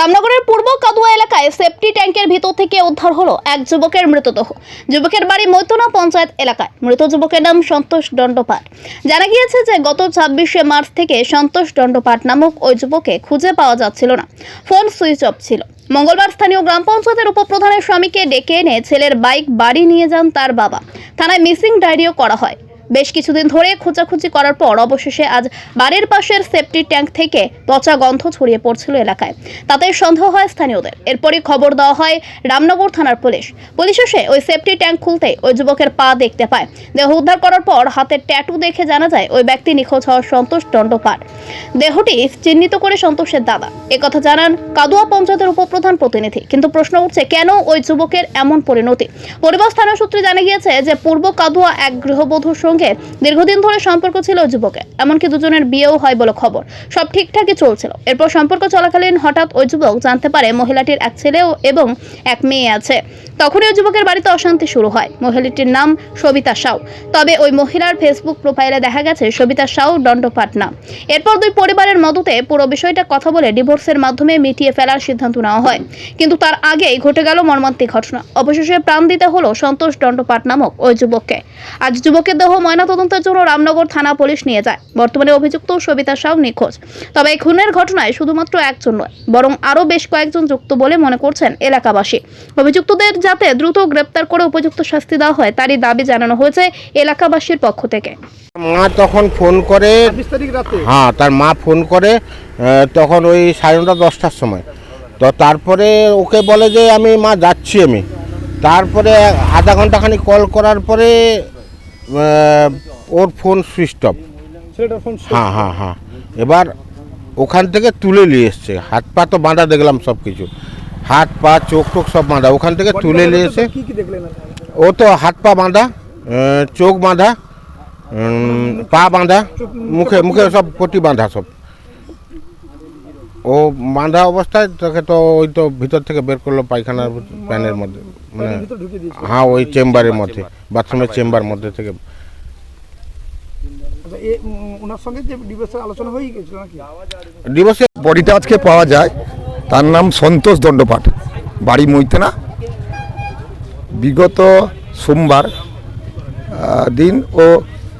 রামনগরের পূর্ব কাদুয়া এলাকায় সেফটি ট্যাঙ্কের ভিতর থেকে উদ্ধার হলো এক যুবকের মৃতদেহ। যুবকের বাড়ি মৈতনা পঞ্চায়েত এলাকায়। মৃত যুবকের নাম সন্তোষ দণ্ডপাট জানা গিয়েছে যে গত ছাব্বিশে মার্চ থেকে সন্তোষ দণ্ডপাট নামক ওই যুবকে খুঁজে পাওয়া যাচ্ছিল না। ফোন সুইচ অফ ছিল। মঙ্গলবার স্থানীয় গ্রাম পঞ্চায়েতের উপপ্রধানের স্বামীকে ডেকে এনে ছেলের বাইক বাড়ি নিয়ে যান তার বাবা। থানায় মিসিং ডায়েরিও করা হয়। বেশ কিছুদিন ধরে খোঁজাখুঁজি করার পর অবশেষে আজ বাড়ির পাশের সেফটি ট্যাঙ্ক থেকে পচা গন্ধ ছড়িয়ে পড়ছিল এলাকায়। তাতে সন্দেহ হয় স্থানীয়দের। এরপরই খবর দেওয়া হয় রামনগর থানার পুলিশ। পুলিশ এসে ওই সেফটি ট্যাঙ্ক খুলতে ওই যুবকের পা দেখতে পায়। দেহ উদ্ধার করার পর হাতের ট্যাটু দেখে জানা যায় ওই ব্যক্তি নিখোঁজ হওয়ার সন্তোষ দণ্ডপাট দেহটি চিহ্নিত করে সন্তোষের দাদা। একথা জানান কাদুয়া পঞ্চায়েতের উপপ্রধান প্রতিনিধি। কিন্তু প্রশ্ন উঠছে, কেন ওই যুবকের এমন পরিণতি? পরিবার স্থানীয় সূত্রে জানা গিয়েছে যে, পূর্ব কাদুয়া এক গৃহবধূর সঙ্গে দীর্ঘদিন ধরে সম্পর্ক ছিল যুবকের। এমনকি দুজনের বিয়েও হয় বলে খবর। সব ঠিকঠাকই চলছিল। এরপর সম্পর্ক চলাকালীন হঠাৎ ওই যুবক জানতে পারে মহিলাটির এক ছেলেও এবং এক মেয়ে আছে। তখনই ওই যুবকের বাড়িতে অশান্তি শুরু হয়। মহিলাটির নাম সবিতা সাউ। তবে ওই মহিলার ফেসবুক প্রোফাইলে দেখা গেছে সবিতা সাউ দণ্ডপাট নাম এরপর দুই পরিবারের মদতে পুরো বিষয়টা কথা বলে ডিভোর্সের মাধ্যমে মিটিয়ে ফেলার সিদ্ধান্ত নেওয়া হয়। কিন্তু তার আগেই ঘটে গেল মর্মান্তিক ঘটনা। অবশেষে প্রাণ দিতে হলো সন্তোষ দণ্ডপাট নামক ওই যুবককে। আজ যুবকের দেহ ময়নাতদন্তের জন্য রামনগর থানা পুলিশ নিয়ে যায়। বর্তমানে অভিযুক্ত সবিতা সাউ নিখোঁজ। তবে এই খুনের ঘটনায় শুধুমাত্র একজন নয়, বরং আরও বেশ কয়েকজন যুক্ত বলে মনে করছেন এলাকাবাসী। অভিযুক্তদের যাতে দ্রুত গ্রেপ্তার করে উপযুক্ত শাস্তি দেওয়া হয় তারই দাবি জানানো হয়েছে এলাকাবাসীর পক্ষ থেকে। মা তখন ফোন করে হ্যাঁ তার মা ফোন করে তখন ওই সাড়ে নটা দশটার সময়। তো তারপরে ওকে বলে যে আমি মা যাচ্ছি আমি। তারপরে আধা ঘন্টাখানি কল করার পরে ওর ফোন সুইচ অফ। হ্যাঁ হ্যাঁ হ্যাঁ। এবার ওখান থেকে তুলে নিয়ে এসছে। হাত পা তো বাঁধা দেখলাম সব কিছু হাত পা চোখ টোক সব বাঁধা। ওখান থেকে তুলে নিয়ে এসে কি কি দেখলেন ও তো হাত পা বাঁধা চোখ বাঁধা পা বাঁধা মুখে মুখে সব পটি বাঁধা সব। ও বাঁধা অবস্থায় তাকে তো ওই তো ভিতর থেকে বের করল পায়খানার প্যানের মধ্যে মানে হ্যাঁ ওই চেম্বারের মধ্যে বাথরুমের চেম্বার মধ্যে থেকে। আচ্ছা ডিভোর্সের আলোচনা গেছিল নাকি? দিবসে বডিটা আজকে পাওয়া যায়। তার নাম সন্তোষ দণ্ডপাঠ। বাড়ি মৈতেনা। বিগত সোমবার দিন ও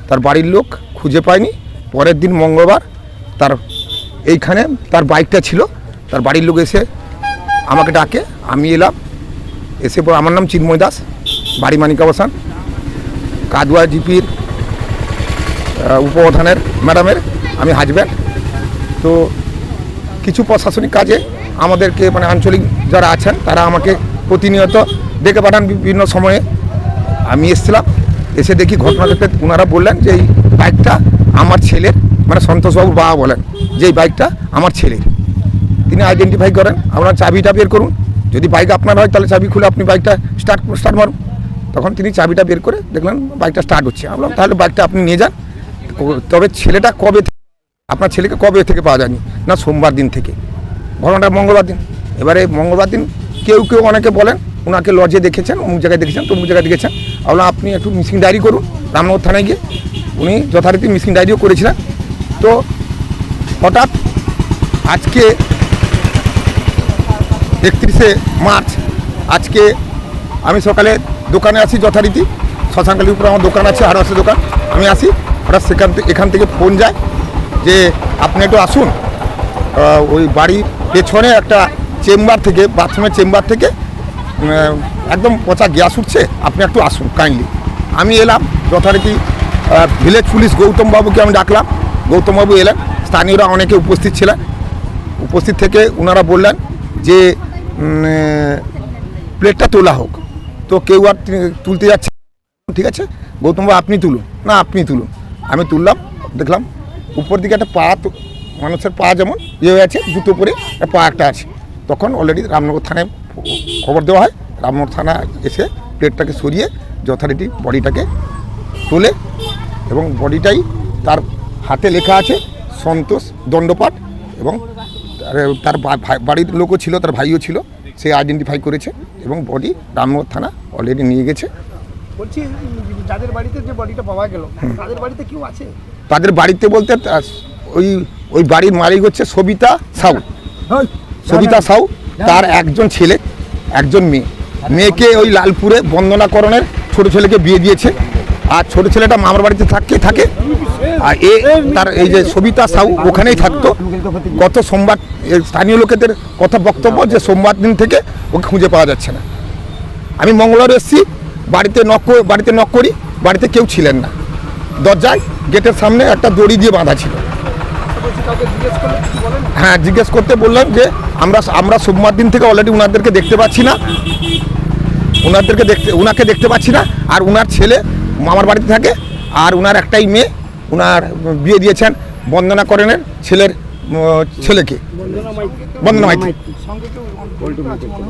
তার বাড়ির লোক খুঁজে পায়নি। পরের দিন মঙ্গলবার তার এইখানে তার বাইকটা ছিল। তার বাড়ির লোক এসে আমাকে ডাকে, আমি এলাম। এসে পর আমার নাম চিন্ময় দাস, বাড়ি মানিকাবসান। কাদুয়া জিপির উপপ্রধানের, ম্যাডামের, আমি হাজব্যান্ড। তো কিছু প্রশাসনিক কাজে আমাদেরকে মানে আঞ্চলিক যারা আছেন, তারা আমাকে প্রতিনিয়ত ডেকে পাঠান বিভিন্ন সময়ে। আমি এসেছিলাম, এসে দেখি ঘটনা দেখতে ওনারা বললেন যে এই বাইকটা আমার ছেলের মানে সন্তোষবাবুর বাবা বলেন, যে এই বাইকটা আমার ছেলের। তিনি আইডেন্টিফাই করেন আপনার চাবিটা বের করুন, যদি বাইক আপনার হয় তাহলে চাবি খুলে আপনি বাইকটা স্টার্ট স্টার্ট মারুন। তখন তিনি চাবিটা বের করে দেখলেন বাইকটা স্টার্ট হচ্ছে। আমরা তাহলে বাইকটা আপনি নিয়ে যান, তবে ছেলেটা কবে আপনার ছেলেকে কবে থেকে পাওয়া যায়নি? না সোমবার দিন থেকে। ঘটনাটা মঙ্গলবার দিন। এবারে মঙ্গলবার দিন কেউ কেউ অনেকে বলেন ওনাকে লজে দেখেছেন, অমুক জায়গায় দেখেছেন, তমুক জায়গায় দেখেছেন। আমরা আপনি একটু মিসিং ডায়েরি করুন, রামনগর থানায় গিয়ে। উনি যথারীতি মিসিং ডায়েরিও করেছিলেন। তো হঠাৎ আজকে একত্রিশে মার্চ, আজকে আমি সকালে দোকানে আসি যথারীতি। শ্মশানকালীর উপরে আমার দোকান আছে, হারবাসের দোকান। আমি আসি, হঠাৎ সেখান থেকে এখান থেকে ফোন যায়। যে আপনি একটু আসুন। ওই বাড়ির পেছনে একটা চেম্বার থেকে বাথরুমের চেম্বার থেকে একদম পচা গ্যাস উঠছে, আপনি একটু আসুন কাইন্ডলি আমি এলাম, যথারীতি ভিলেজ পুলিশ গৌতম বাবুকে আমি ডাকলাম। গৌতমবাবু এলেন, স্থানীয়রা অনেকে উপস্থিত ছিলেন। উপস্থিত থেকে ওনারা বললেন যে প্লেটটা তোলা হোক। তো কেউ আর তুলতে যাচ্ছে ঠিক আছে? গৌতমবাবু আপনি তুলুন। না, আপনি তুলুন। আমি তুললাম, দেখলাম উপর দিকে একটা পা মানুষের পা যেমন ইয়ে হয়ে আছে জুতো পরে পা একটা আছে। তখন অলরেডি রামনগর থানায় খবর দেওয়া হয়। রামনগর থানা এসে প্লেটটাকে সরিয়ে যথারীতি বডিটাকে তোলে এবং বডিটাই তার হাতে লেখা আছে সন্তোষ দণ্ডপাঠ এবং তার- বাড়ির লোকও ছিল তার ভাইও ছিল সে আইডেন্টিফাই করেছে এবং বডি রামনগর থানা অলরেডি নিয়ে গেছে। বলছি যাদের বাড়িতে যে বডিটা পাওয়া গেল তাদের বাড়িতে কেউ আছে? তাদের বাড়িতে বলতে ওই ওই বাড়ির মালিক হচ্ছে সবিতা সাউ। সবিতা সাউ তার একজন ছেলে একজন মেয়ে। মেয়েকে ওই লালপুরে বন্দনাকরণের ছোট ছেলেকে বিয়ে দিয়েছে। আর ছোট ছেলেটা মামার বাড়িতে থাকে থাকে। আর এ তার এই যে সবিতা সাউ ওখানেই থাকতো। গত সোমবার স্থানীয় লোকেদের কথা বক্তব্য যে সোমবার দিন থেকে ওকে খুঁজে পাওয়া যাচ্ছে না। আমি মঙ্গলবার এসেছি বাড়িতে নক বাড়িতে নক করি বাড়িতে কেউ ছিলেন না। দরজায় গেটের সামনে একটা দড়ি দিয়ে বাঁধা ছিল। হ্যাঁ জিজ্ঞেস করতে বললাম যে, আমরা আমরা সোমবার দিন থেকে অলরেডি ওনাদেরকে দেখতে পাচ্ছি না। ওনাদেরকে দেখতে ওনাকে দেখতে পাচ্ছি না। আর ওনার ছেলে মামার বাড়িতে থাকে, আর ওনার একটাই মেয়ে ওনার বিয়ে দিয়েছেন বন্দনা করেনের ছেলের, ছেলেকে। বন্দনা মাইতি।